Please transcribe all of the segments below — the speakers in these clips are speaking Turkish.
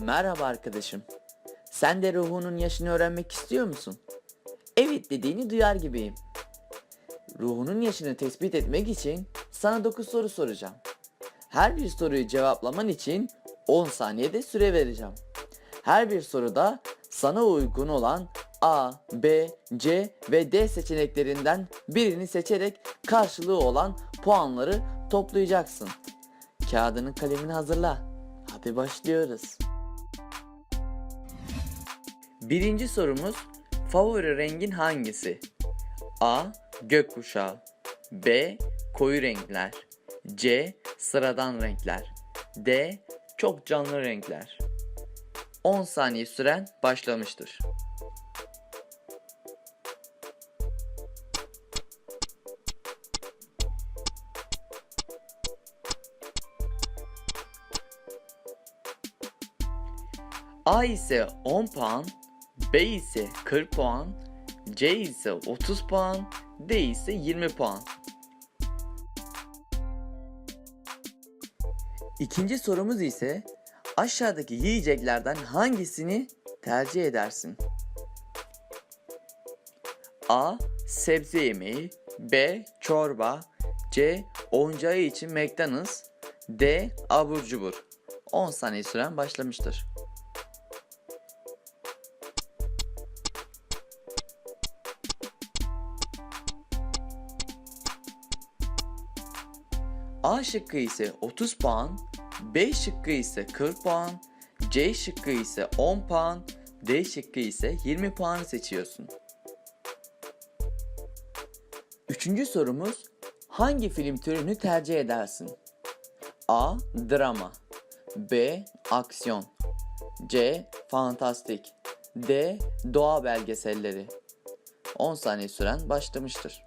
Merhaba arkadaşım. Sen de ruhunun yaşını öğrenmek istiyor musun? Evet dediğini duyar gibiyim. Ruhunun yaşını tespit etmek için sana 9 soru soracağım. Her bir soruyu cevaplaman için 10 saniyede süre vereceğim. Her bir soruda sana uygun olan A, B, C ve D seçeneklerinden birini seçerek karşılığı olan puanları toplayacaksın. Kağıdını kalemini hazırla. Hadi başlıyoruz. Birinci sorumuz favori rengin hangisi? A. Gökkuşağı B. Koyu renkler C. Sıradan renkler D. Çok canlı renkler 10 saniye süren başlamıştır. A ise 10 puan, B ise 40 puan, C ise 30 puan, D ise 20 puan. İkinci sorumuz ise aşağıdaki yiyeceklerden hangisini tercih edersin? A. Sebze yemeği B. Çorba C. Oyuncağı için McDonald's D. Abur cubur 10 saniye süren başlamıştır. A şıkkı ise 30 puan, B şıkkı ise 40 puan, C şıkkı ise 10 puan, D şıkkı ise 20 puan seçiyorsun. Üçüncü sorumuz hangi film türünü tercih edersin? A. Drama B. Aksiyon C. Fantastik D. Doğa belgeselleri 10 saniye süren başlamıştır.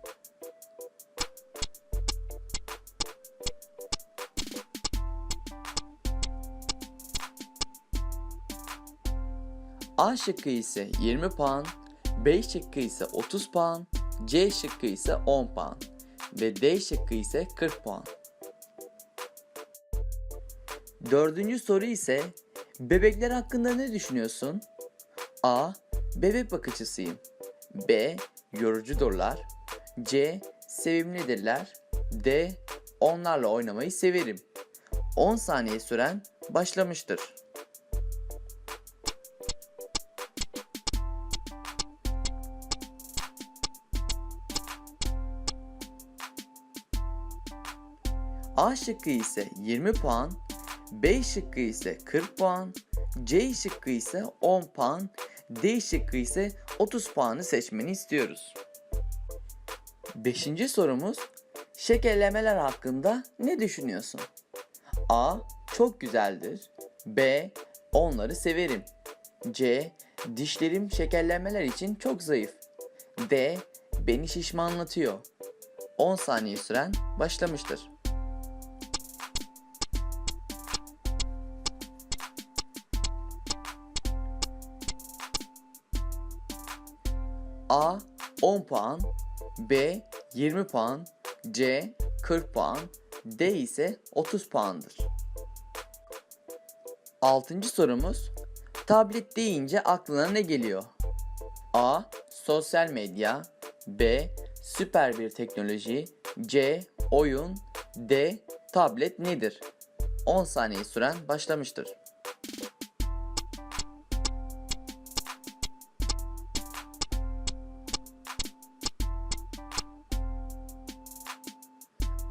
A şıkkı ise 20 puan, B şıkkı ise 30 puan, C şıkkı ise 10 puan ve D şıkkı ise 40 puan. Dördüncü soru ise bebekler hakkında ne düşünüyorsun? A. Bebek bakıcısıyım. B. Yorucudurlar. C. Sevimlidirler. D. Onlarla oynamayı severim. 10 saniye süren başlamıştır. A şıkkı ise 20 puan, B şıkkı ise 40 puan, C şıkkı ise 10 puan, D şıkkı ise 30 puanı seçmeni istiyoruz. Beşinci sorumuz şekerlemeler hakkında ne düşünüyorsun? A. Çok güzeldir. B. Onları severim. C. Dişlerim şekerlemeler için çok zayıf. D. Beni şişmanlatıyor. 10 saniye süren başlamıştır. A 10 puan, B 20 puan, C 40 puan, D ise 30 puandır. Altıncı sorumuz tablet deyince aklına ne geliyor? A. Sosyal medya B. Süper bir teknoloji C. Oyun D. Tablet nedir? 10 saniye süren başlamıştır.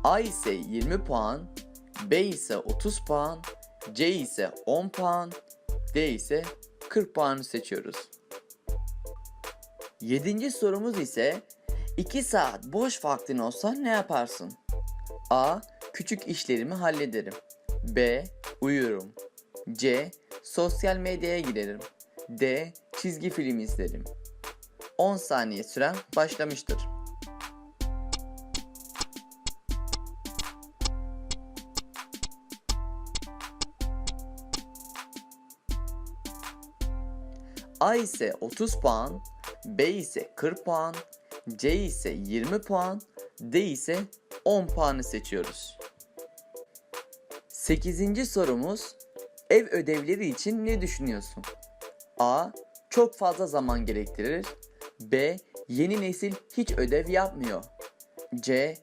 A ise 20 puan, B ise 30 puan, C ise 10 puan, D ise 40 puanı seçiyoruz. Yedinci sorumuz ise 2 saat boş vaktin olsa ne yaparsın? A. Küçük işlerimi hallederim. B. Uyurum. C. Sosyal medyaya girerim. D. Çizgi film izlerim. 10 saniye süren başlamıştır. A ise 30 puan, B ise 40 puan, C ise 20 puan, D ise 10 puanı seçiyoruz. 8. sorumuz Ev ödevleri için ne düşünüyorsun? A. Çok fazla zaman gerektirir. B. Yeni nesil hiç ödev yapmıyor. C.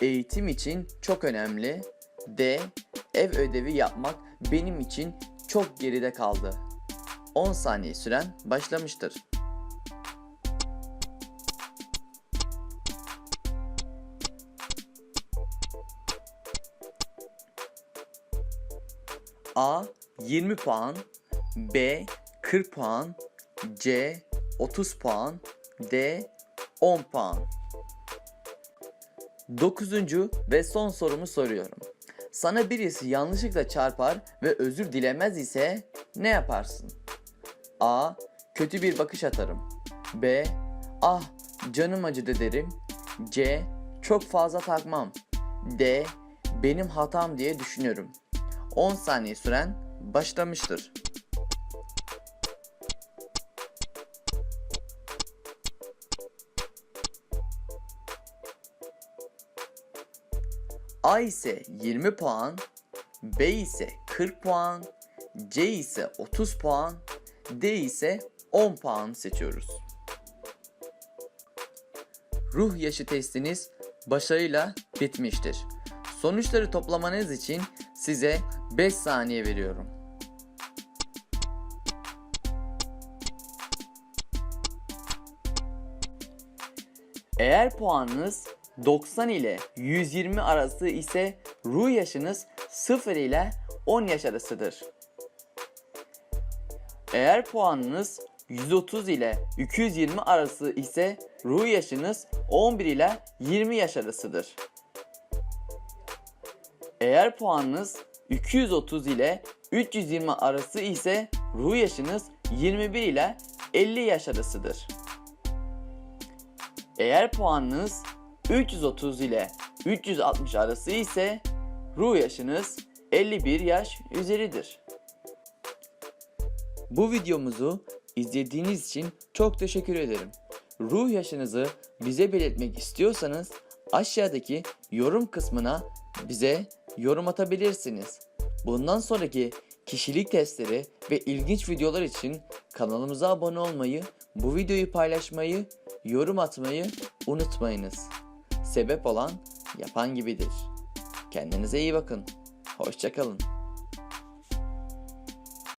Eğitim için çok önemli. D. Ev ödevi yapmak benim için çok geride kaldı. 10 saniye süren başlamıştır. A 20 puan, B 40 puan, C 30 puan, D 10 puan. Dokuzuncu ve son sorumu soruyorum. Sana birisi yanlışlıkla çarpar ve özür dilemez ise ne yaparsın? A. Kötü bir bakış atarım. B. Ah canım acıdı derim. C. Çok fazla takmam. D. Benim hatam diye düşünüyorum. 10 saniye süren başlamıştır. A ise 20 puan, B ise 40 puan, C ise 30 puan, D ise 10 puan seçiyoruz. Ruh yaşı testiniz başarıyla bitmiştir. Sonuçları toplamanız için size 5 saniye veriyorum. Eğer puanınız 90 ile 120 arası ise ruh yaşınız 0 ile 10 yaş arasıdır. Eğer puanınız 130 ile 220 arası ise ruh yaşınız 11 ile 20 yaş arasıdır. Eğer puanınız 230 ile 320 arası ise ruh yaşınız 21 ile 50 yaş arasıdır. Eğer puanınız 330 ile 360 arası ise ruh yaşınız 51 yaş üzeridir. Bu videomuzu izlediğiniz için çok teşekkür ederim. Ruh yaşınızı bize belirtmek istiyorsanız aşağıdaki yorum kısmına bize yorum atabilirsiniz. Bundan sonraki kişilik testleri ve ilginç videolar için kanalımıza abone olmayı, bu videoyu paylaşmayı, yorum atmayı unutmayınız. Sebep olan yapan gibidir. Kendinize iyi bakın. Hoşçakalın.